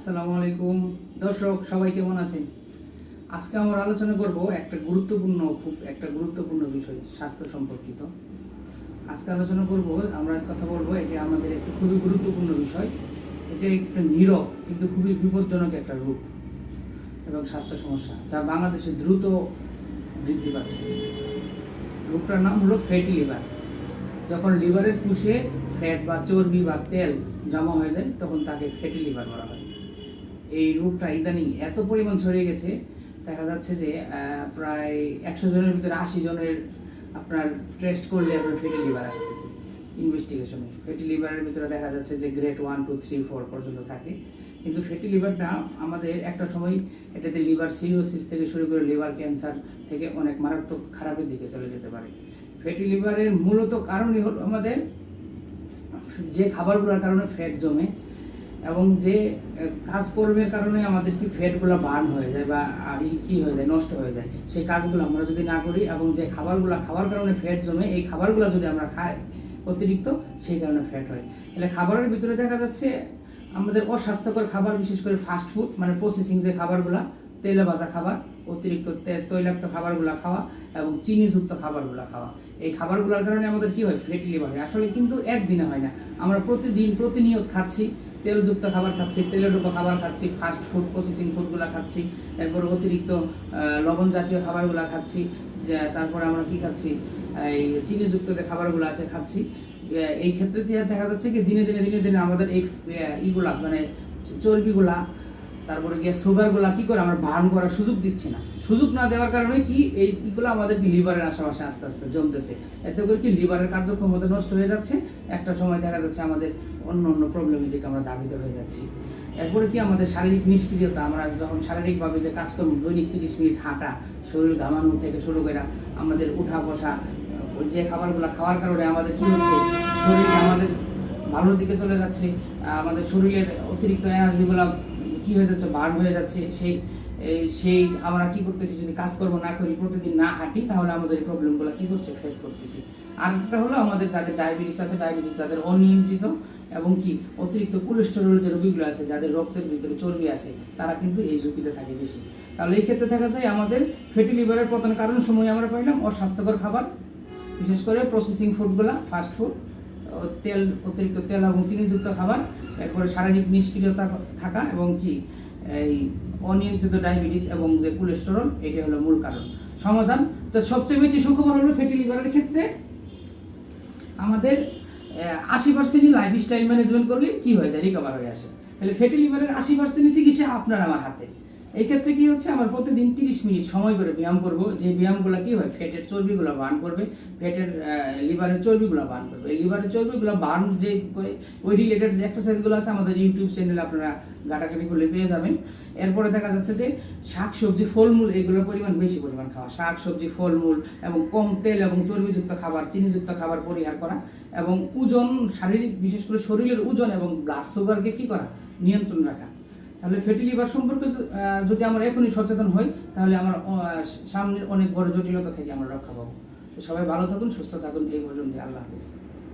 আসসালামু আলাইকুম। দর্শক, সবাই কেমন আছেন? আজকে আমরা আলোচনা করব একটা গুরুত্বপূর্ণ, খুব একটা গুরুত্বপূর্ণ বিষয়, স্বাস্থ্য সম্পর্কিত। আজকে আলোচনা করব, আমরা কথা বলব এটি আমাদের একটি খুবই গুরুত্বপূর্ণ বিষয়। এটা একটা নীরব কিন্তু খুবই বিপজ্জনক একটা রূপ এবং স্বাস্থ্য সমস্যা, যা বাংলাদেশে দ্রুত বৃদ্ধি পাচ্ছে। রোগটার নাম হলো ফ্যাটি লিভার যখন লিভারের পুষে ফ্যাট বা চর্বি বা তেল জমা হয়ে যায়, তখন তাকে ফ্যাটি লিভার বলা হয়। এই রোগটা ইদানিং এত পরিমাণ ছড়িয়ে গেছে, দেখা যাচ্ছে যে প্রায় একশো জনের ভিতরে আশি জনের আপনার টেস্ট করলে আপনার ফ্যাটি লিভার আসতেছে ইনভেস্টিগেশনে ফ্যাটি লিভারের ভিতরে দেখা যাচ্ছে যে grade one two three four পর্যন্ত থাকে। কিন্তু ফ্যাটি লিভারটা আমাদের একটা সময় এটাতে লিভার সিরিওসিস থেকে শুরু করে লিভার ক্যান্সার থেকে অনেক মারাত্মক খারাপের দিকে চলে যেতে পারে। ফ্যাটি লিভারের মূলত কারণই হলো আমাদের যে খাবারগুলোর কারণে ফ্যাট জমে এবং যে কাজকর্মের কারণে আমাদের কি ফ্যাটগুলো বার্ন হয়ে যায় বা ই কি হয়ে যায়, নষ্ট হয়ে যায়, সেই কাজগুলো আমরা যদি না করি এবং যে খাবারগুলো খাওয়ার কারণে ফ্যাট জমে, এই খাবারগুলো যদি আমরা খাই অতিরিক্ত, সেই কারণে ফ্যাট হয়। তাহলে খাবারের ভিতরে দেখা যাচ্ছে আমাদের অস্বাস্থ্যকর খাবার, বিশেষ করে ফাস্ট ফুড মানে প্রসেসিং যে খাবারগুলো তেলে ভাজা খাবার, অতিরিক্ত তৈলাক্ত খাবারগুলো খাওয়া এবং চিনিযুক্ত খাবারগুলো খাওয়া, এই খাবারগুলোর কারণে আমাদের কি হয়? ফ্যাটি লিভার হয়। আসলে কিন্তু একদিনে হয় না। আমরা প্রতিদিন প্রতিনিয়ত খাচ্ছি। তেলযুক্ত খাবার খাচ্ছি, তেলযুক্ত খাবার খাচ্ছি ফাস্ট ফুড প্রসেসিং ফুডগুলো খাচ্ছি, এরপর অতিরিক্ত লবণ জাতীয় খাবারগুলো খাচ্ছি তারপরে আমরা কি খাচ্ছি, এই চিনিযুক্ত যে খাবারগুলো আছে খাচ্ছি। এই ক্ষেত্রে দেখা যাচ্ছে কি, দিনে দিনে দিনে দিনে আমাদের এই ইগুলা মানে চর্বিগুলা তারপরে গিয়ে সুগারগুলা কি করে আমরা বার্ন করার সুযোগ দিচ্ছি না। সুযোগ না দেওয়ার কারণে কি এই ইগুলো আমাদের লিভারের আশেপাশে আস্তে আস্তে জমতেছে। এতে করে কি লিভারের কার্যক্ষমতা নষ্ট হয়ে যাচ্ছে। একটা সময় দেখা যাচ্ছে আমাদের অন্য অন্য প্রবলেমের দিকে আমরা দাবিত হয়ে যাচ্ছি। এরপরে কি আমাদের শারীরিক নিষ্ক্রিয়তা, আমরা যখন শারীরিকভাবে যে কাজ করব দৈনিক তিরিশ মিনিট হাঁটা, শরীর ঘামানো থেকে শুরু করে আমাদের উঠা বসা যে খাবারগুলো খাওয়ার কারণে আমাদের কি হচ্ছে, শরীর আমাদের ভালোর দিকে চলে যাচ্ছে, আমাদের শরীরের অতিরিক্ত এনার্জিগুলো কি হয়ে যাচ্ছে, বার্ন হয়ে যাচ্ছে, সেই সেই আমরা কি করতেছি, যদি কাজ কাজকর্ম না করি, প্রতিদিন না হাঁটি, তাহলে আমাদের এই প্রবলেমগুলো কি করছে ফেস করতেছি। আর একটা হলো আমাদের যাদের ডায়াবেটিস আছে ডায়াবেটিস যাদের অনিয়ন্ত্রিত এবং কি অতিরিক্ত কোলেস্টেরল যে রোগীগুলো আছে, যাদের রক্তের ভিতরে চর্বি আছে, তারা কিন্তু এই ঝুঁকিতে থাকে বেশি। তাহলে এই ক্ষেত্রে দেখা যায় আমাদের ফ্যাটি লিভারের পতন কারণ সময় আমরা পাইলাম অস্বাস্থ্যকর খাবার, বিশেষ করে প্রসেসিং ফুডগুলা ফাস্ট ফুড তেল, অতিরিক্ত তেল এবং চিনিযুক্ত খাবার, এরপরে শারীরিক নিষ্ক্রিয়তা থাকা এবং কি, এই অনিয়ন্ত্রিত ডায়াবেটিস এবং যে কোলেস্টেরল, এটা হলো মূল কারণ। সমাধান, তো সবচেয়ে বেশি সুখবর হলো ফ্যাটি লিভারের ক্ষেত্রে। আমাদের আশি পার্সেন্টই লাইফস্টাইল ম্যানেজমেন্ট করলে কি হয়ে যায়? রিকভার হয়ে আসে। তাহলে ফ্যাটি লিভারের আশি পার্সেন্টই চিকিৎসা আপনার আমার হাতে। এই ক্ষেত্রে কি হচ্ছে, আমার প্রতিদিন তিরিশ মিনিট সময় করে ব্যায়াম করব। যে ব্যায়ামগুলো কি হয়, ফ্যাটের চর্বিগুলো বার্ন করবে, ফ্যাটের লিভারের চর্বিগুলো বার্ন করবে। লিভারের চর্বিগুলো বার্ন যে ওই রিলেটেড যে এক্সারসাইজগুলো আছে, আমাদের ইউটিউব চ্যানেলে আপনারা ঘাটাঘাটি করলে পেয়ে যাবেন। এরপরে দেখা যাচ্ছে যে শাক সবজি ফলমূল, এগুলোর পরিমাণ বেশি পরিমাণ খাওয়া। শাক সবজি ফলমূল এবং কম তেল এবং চর্বিযুক্ত খাবার, চিনিযুক্ত খাবার পরিহার করা এবং ওজন, শারীরিক, বিশেষ করে শরীরের ওজন এবং ব্লাড সুগারকে কি করা, নিয়ন্ত্রণ রাখা। তাহলে ফ্যাটি লিভার সম্পর্কে যদি আমরা এখনই সচেতন হই, তাহলে আমার সামনের অনেক বড় জটিলতা থেকে আমরা রক্ষা পাবো। তো সবাই ভালো থাকুন, সুস্থ থাকুন, এই পর্যন্ত আল্লাহ হাফিজ।